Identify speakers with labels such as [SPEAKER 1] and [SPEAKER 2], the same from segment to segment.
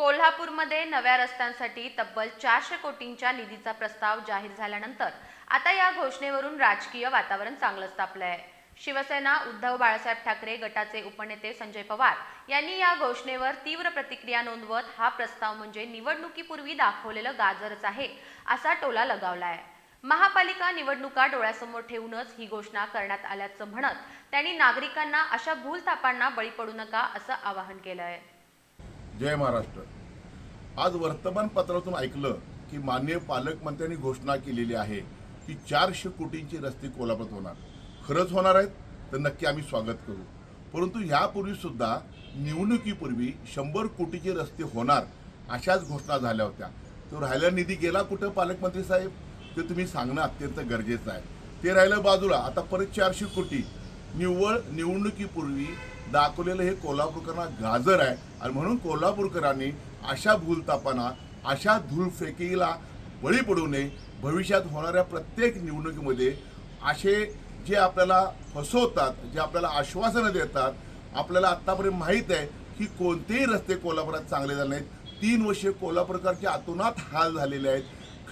[SPEAKER 1] कोल्हापूरमध्ये नव्या रस्त्यांसाठी तब्बल चारशे कोटींच्या निधीचा प्रस्ताव जाहीर झाल्यानंतर आता या घोषणेवरून राजकीय वातावरण चांगलंच तापलं आहे शिवसेना उद्धव बाळासाहेब ठाकरे गटाचे उपनेते संजय पवार यांनी या घोषणेवर तीव्र प्रतिक्रिया नोंदवत हा प्रस्ताव म्हणजे निवडणुकीपूर्वी दाखवलेलं गाजरच आहे असा टोला लगावलाय. महापालिका निवडणुका डोळ्यासमोर ठेवूनच ही घोषणा करण्यात आल्याचं म्हणत त्यांनी नागरिकांना अशा भूलथापांना बळी पडू नका असं आवाहन केलंय.
[SPEAKER 2] जय महाराष्ट्र. आज वर्तमानपत्रातून ऐकलं की माननीय पालकमंत्र्यांनी घोषणा केलेली आहे की चारशे कोटींचे रस्ते कोल्हापुरात होणार. खरंच होणार आहेत तर नक्की आम्ही स्वागत करू. परंतु ह्यापूर्वीसुद्धा निवडणुकीपूर्वी शंभर कोटीचे रस्ते होणार अशाच घोषणा झाल्या होत्या. तो राहिला निधी गेला कुठं पालकमंत्री साहेब? ते तुम्ही सांगणं अत्यंत गरजेचं आहे. ते राहिलं बाजूला. आता परत चारशे कोटी. निव्वळ निवडणुकीपूर्वी दाखवलेलं हे कोल्हापूरकरांना गाजर आहे. आणि म्हणून कोल्हापूरकरांनी अशा भूलतापांना अशा धूळफेकीला बळी पडू नये. भविष्यात होणाऱ्या प्रत्येक निवडणुकीमध्ये असे जे आपल्याला फसवतात जे आपल्याला आश्वासनं देतात आपल्याला आत्तापर्यंत माहीत आहे की कोणतेही रस्ते कोल्हापुरात चांगले झाले नाहीत. तीन वर्षे कोल्हापूरकरचे अतोनात हाल झालेले आहेत.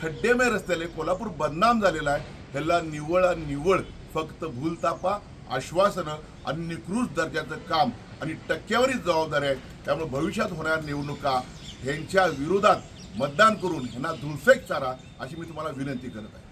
[SPEAKER 2] खड्डेमय रस्त्याले कोल्हापूर बदनाम झालेला आहे. ह्याला निवळ आणि निव्वळ फक्त भूलतापा आश्वासनं आणि निकृष्ट दर्जाचं काम आणि टक्केवारी जबाबदारी आहे. त्यामुळे भविष्यात होणाऱ्या निवडणुका ह्यांच्या विरोधात मतदान करून ह्यांना धुळफेक चारा अशी मी तुम्हाला विनंती करत आहे.